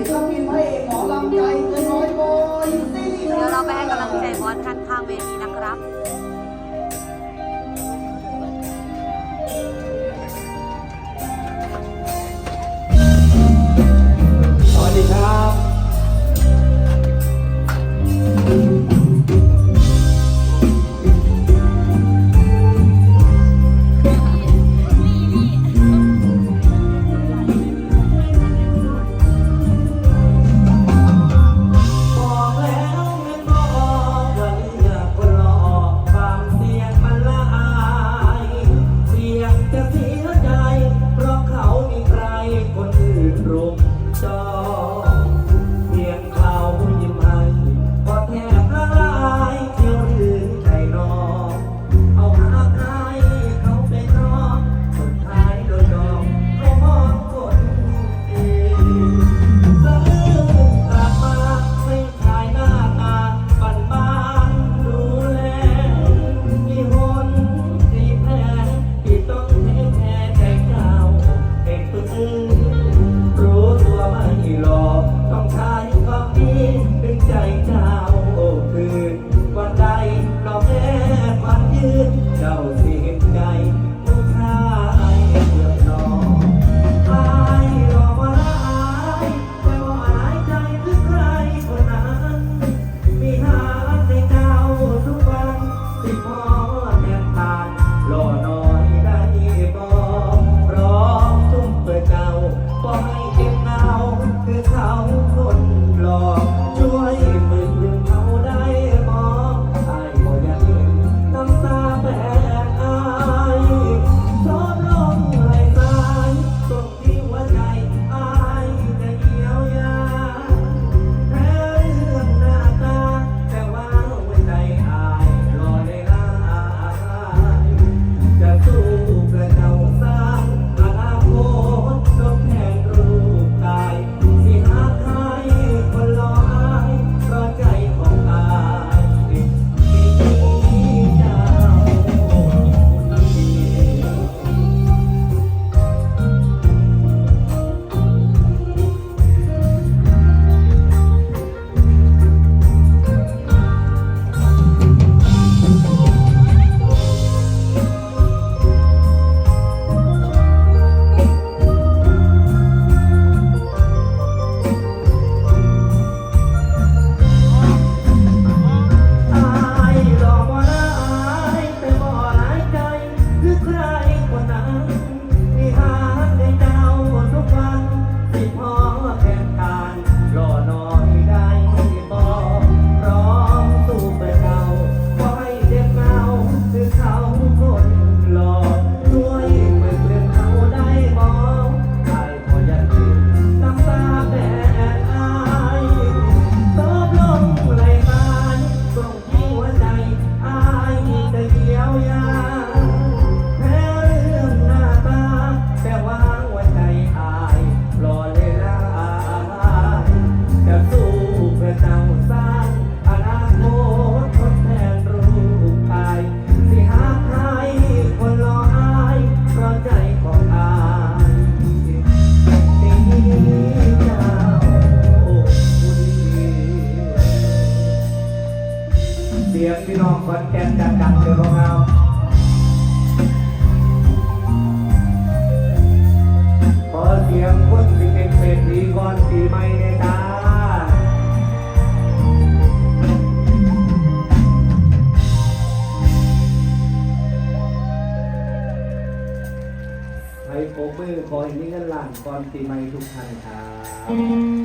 เดี๋ยวเราไปให้กำลังใจบอสข้างๆเวทีนะครับ the โปกมือขอให้มีเงินหล้านก่อนปีใหม่ทุกท่านครับ